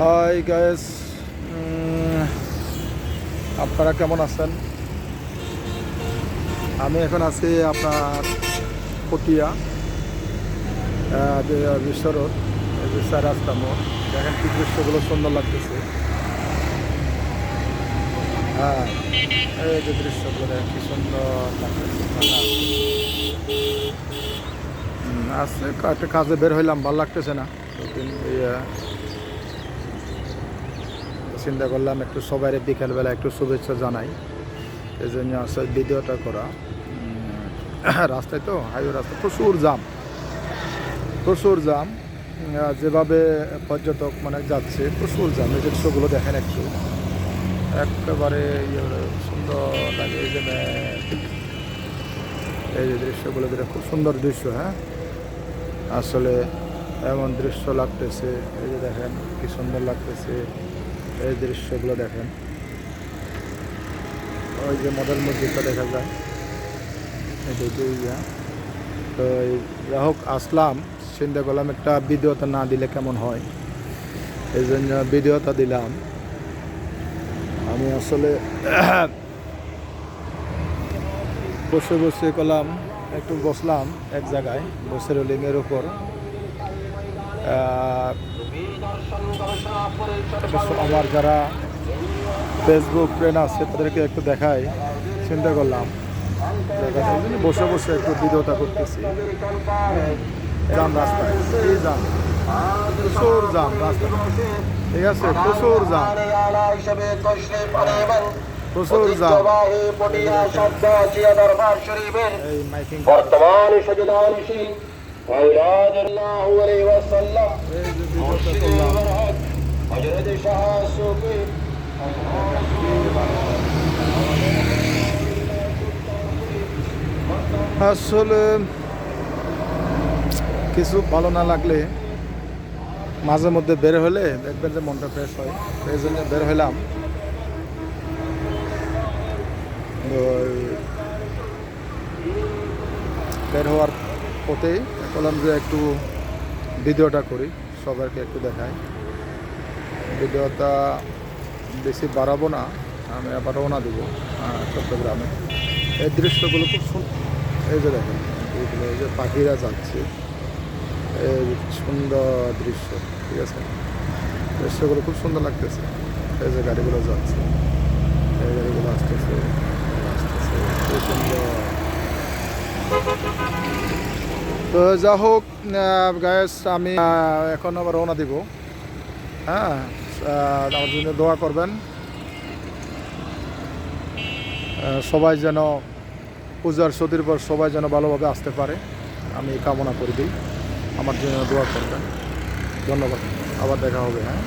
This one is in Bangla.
হাই গ্যাস আপনারা কেমন আছেন? আমি এখন আছি আপনার পটিয়া আহ, যে বিশ্ব রোড এই রাস্তা মোড়। দেখেন কি দৃশ্যগুলো সুন্দর লাগতেছে। হ্যাঁ এই যে দৃশ্যগুলো দেখেন কি সুন্দর লাগতেছে। ফাঁকা। আজকে একটা কাজে বের হইলাম ভালো লাগতেছে না। চিন্তা করলাম একটু সবাই বিকেলবেলা একটু শুভেচ্ছা জানাই। এই জন্য আসলে ভিডিওটা করা। রাস্তায় তো, হাইওয়ে রাস্তা, প্রচুর জাম। প্রচুর জাম। যেভাবে পর্যটক মানে যাচ্ছে, প্রচুর জাম। এই দৃশ্যগুলো দেখেন একটু। একেবারে ইয়ে সুন্দর লাগে এই যে এই যে দৃশ্যগুলো খুব সুন্দর দৃশ্য হ্যাঁ? আসলে এমন দৃশ্য লাগতেছে, এই যে দেখেন, কি সুন্দর লাগতেছে। এই দৃশ্যগুলো দেখেন। ওই যে মডেল মসজিদটা দেখা যায়। তো এই যাই হোক আসলাম চিন্তা করলাম একটা ভিডিওটা না দিলে কেমন হয়? এই জন্য ভিডিওটা দিলাম। আমি আসলে বসে বসে করলাম একটু বসলাম এক জায়গায় বসে আহ, অবশ্য আমার যারা ফেসবুক ফ্রেন্ড আছে তাদেরকে একটু দেখাই চিন্তা করলাম। বসে বসে একটু ভিডিওটা করতেছি। জাম রাস্তায় এই জাম। প্রচুর জাম রাস্তায় ঠিক আছে প্রচুর জাম। প্রচুর জাম। এই মাইকিং বর্তমান আসলে কিছু ভালো না লাগলে মাঝে মধ্যে বের হলে দেখবেন যে মনটা ফ্রেশ হয়। এই জন্য বের হইলাম বের হওয়ার পথেই বললাম যে একটু ভিডিওটা করি, সবাইকে একটু দেখাই। ভিডিওটা বেশি বাড়াবো না, আমি আবার রওনা দেবো চট্টগ্রামে। এই দৃশ্যগুলো খুব সুন্দর এই যে দেখেন, এইগুলো এই যে পাখিরা যাচ্ছে, এই সুন্দর দৃশ্য, ঠিক আছে? দৃশ্যগুলো খুব সুন্দর লাগতেছে, এই যে গাড়িগুলো যাচ্ছে, এই গাড়িগুলো আসতেছে আসতেছে, খুব সুন্দর। তো যা হোক গায়েস আমি এখন আবার রওনা দিব। হ্যাঁ আমার জন্য দোয়া করবেন। সবাই যেন পূজার সতীর পর সবাই যেন ভালোভাবে আসতে পারে, আমি কামনা করে। দিই আমার জন্য দোয়া করবেন। ধন্যবাদ। আবার দেখা হবে হ্যাঁ?